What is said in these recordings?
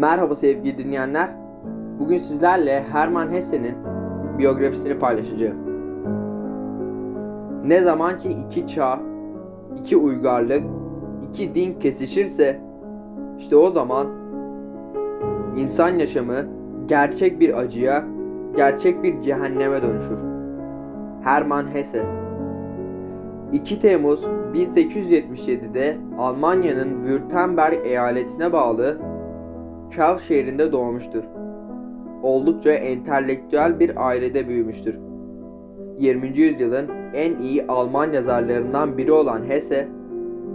Merhaba sevgili dinleyenler. Bugün sizlerle Hermann Hesse'nin biyografisini paylaşacağım. Ne zaman ki iki çağ, iki uygarlık, iki din kesişirse işte o zaman insan yaşamı gerçek bir acıya, gerçek bir cehenneme dönüşür. Hermann Hesse 2 Temmuz 1877'de Almanya'nın Württemberg eyaletine bağlı Kav şehrinde doğmuştur. Oldukça entelektüel bir ailede büyümüştür. 20. yüzyılın en iyi Alman yazarlarından biri olan Hesse,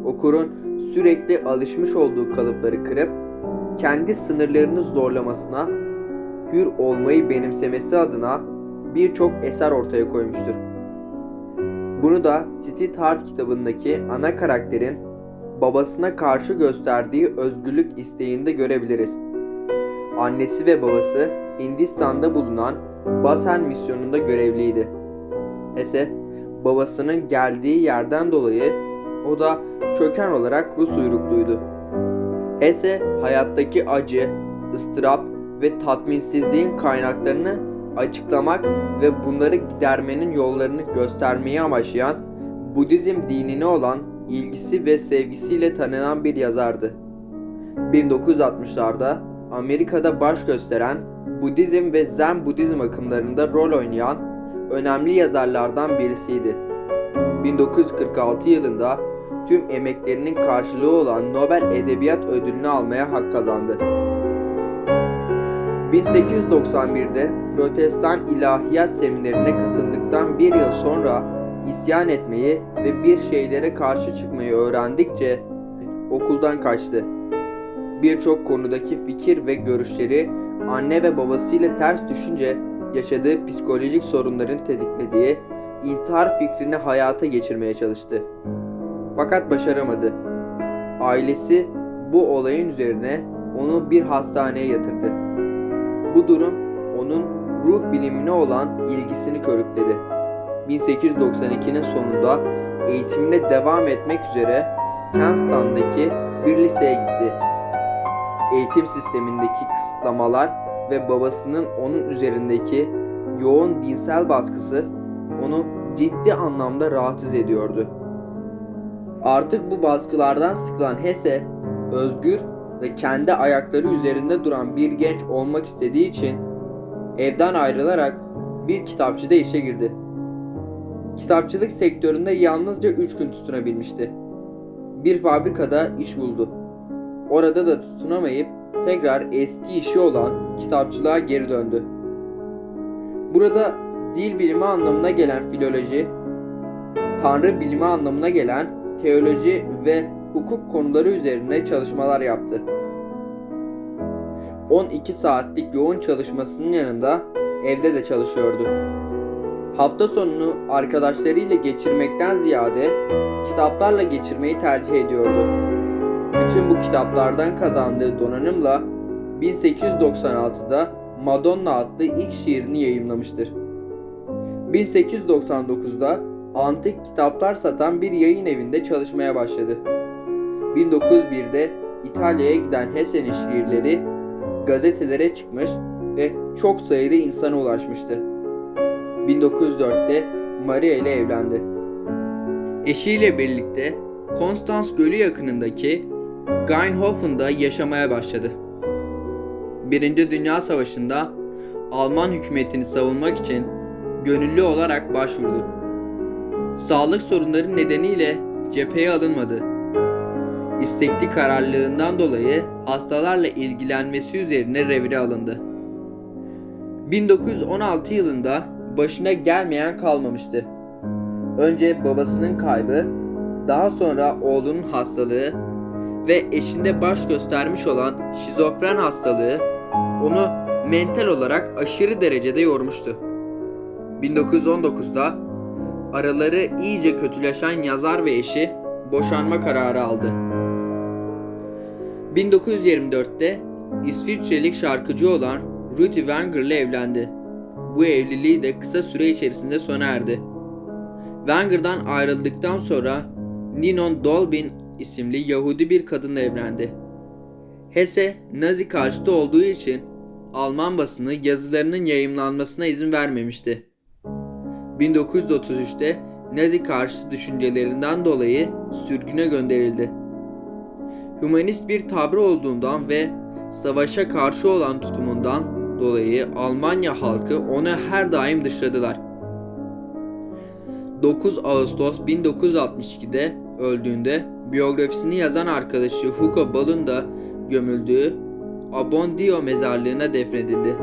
okurun sürekli alışmış olduğu kalıpları kırıp kendi sınırlarını zorlamasına, hür olmayı benimsemesi adına birçok eser ortaya koymuştur. Bunu da Heart kitabındaki ana karakterin babasına karşı gösterdiği özgürlük isteğinde görebiliriz. Annesi ve babası Hindistan'da bulunan Basel misyonunda görevliydi. Hesse babasının geldiği yerden dolayı o da köken olarak Rus uyrukluydu. Hesse hayattaki acı, ıstırap ve tatminsizliğin kaynaklarını açıklamak ve bunları gidermenin yollarını göstermeyi amaçlayan Budizm dinine olan ilgisi ve sevgisiyle tanınan bir yazardı. 1960'larda Amerika'da baş gösteren Budizm ve Zen Budizm akımlarında rol oynayan önemli yazarlardan birisiydi. 1946 yılında tüm emeklerinin karşılığı olan Nobel Edebiyat Ödülünü almaya hak kazandı. 1891'de Protestan İlahiyat Seminerine katıldıktan bir yıl sonra isyan etmeyi ve bir şeylere karşı çıkmayı öğrendikçe okuldan kaçtı. Birçok konudaki fikir ve görüşleri anne ve babasıyla ters düşünce yaşadığı psikolojik sorunların tetiklediği intihar fikrini hayata geçirmeye çalıştı. Fakat başaramadı. Ailesi bu olayın üzerine onu bir hastaneye yatırdı. Bu durum onun ruh bilimine olan ilgisini körükledi. 1892'nin sonunda eğitimine devam etmek üzere Kensington'daki bir liseye gitti. Eğitim sistemindeki kısıtlamalar ve babasının onun üzerindeki yoğun dinsel baskısı onu ciddi anlamda rahatsız ediyordu. Artık bu baskılardan sıkılan Hesse, özgür ve kendi ayakları üzerinde duran bir genç olmak istediği için evden ayrılarak bir kitapçıda işe girdi. Kitapçılık sektöründe yalnızca 3 gün tutunabilmişti. Bir fabrikada iş buldu. Orada da tutunamayıp tekrar eski işi olan kitapçılığa geri döndü. Burada dil bilimi anlamına gelen filoloji, tanrı bilimi anlamına gelen teoloji ve hukuk konuları üzerine çalışmalar yaptı. 12 saatlik yoğun çalışmasının yanında evde de çalışıyordu. Hafta sonunu arkadaşlarıyla geçirmekten ziyade kitaplarla geçirmeyi tercih ediyordu. Bütün bu kitaplardan kazandığı donanımla 1896'da Madonna adlı ilk şiirini yayımlamıştır. 1899'da antik kitaplar satan bir yayın evinde çalışmaya başladı. 1901'de İtalya'ya giden Hesse'nin şiirleri gazetelere çıkmış ve çok sayıda insana ulaşmıştı. 1904'te Maria ile evlendi. Eşiyle birlikte Konstans Gölü yakınındaki Gainhofen'da yaşamaya başladı. Birinci Dünya Savaşı'nda Alman hükümetini savunmak için gönüllü olarak başvurdu. Sağlık sorunları nedeniyle cepheye alınmadı. İstekli kararlılığından dolayı hastalarla ilgilenmesi üzerine revire alındı. 1916 yılında başına gelmeyen kalmamıştı. Önce babasının kaybı, daha sonra oğlunun hastalığı ve eşinde baş göstermiş olan şizofren hastalığı onu mental olarak aşırı derecede yormuştu. 1919'da araları iyice kötüleşen yazar ve eşi boşanma kararı aldı. 1924'te İsviçrelik şarkıcı olan Rudy Wenger ile evlendi. Bu evliliği de kısa süre içerisinde sona erdi. Wenger'dan ayrıldıktan sonra Ninon Dolbin isimli Yahudi bir kadınla evlendi. Hesse Nazi karşıtı olduğu için Alman basını yazılarının yayımlanmasına izin vermemişti. 1933'te Nazi karşıtı düşüncelerinden dolayı sürgüne gönderildi. Hümanist bir tavrı olduğundan ve savaşa karşı olan tutumundan dolayı Almanya halkı onu her daim dışladılar. 9 Ağustos 1962'de öldüğünde biyografisini yazan arkadaşı Hugo Ball'un da gömüldüğü Abondio mezarlığına defnedildi.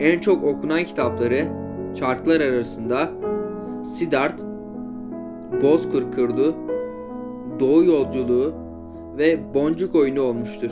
En çok okunan kitapları çarklar arasında Siddharth, Bozkır Kırdı, Doğu Yolculuğu ve Boncuk Oyunu olmuştur.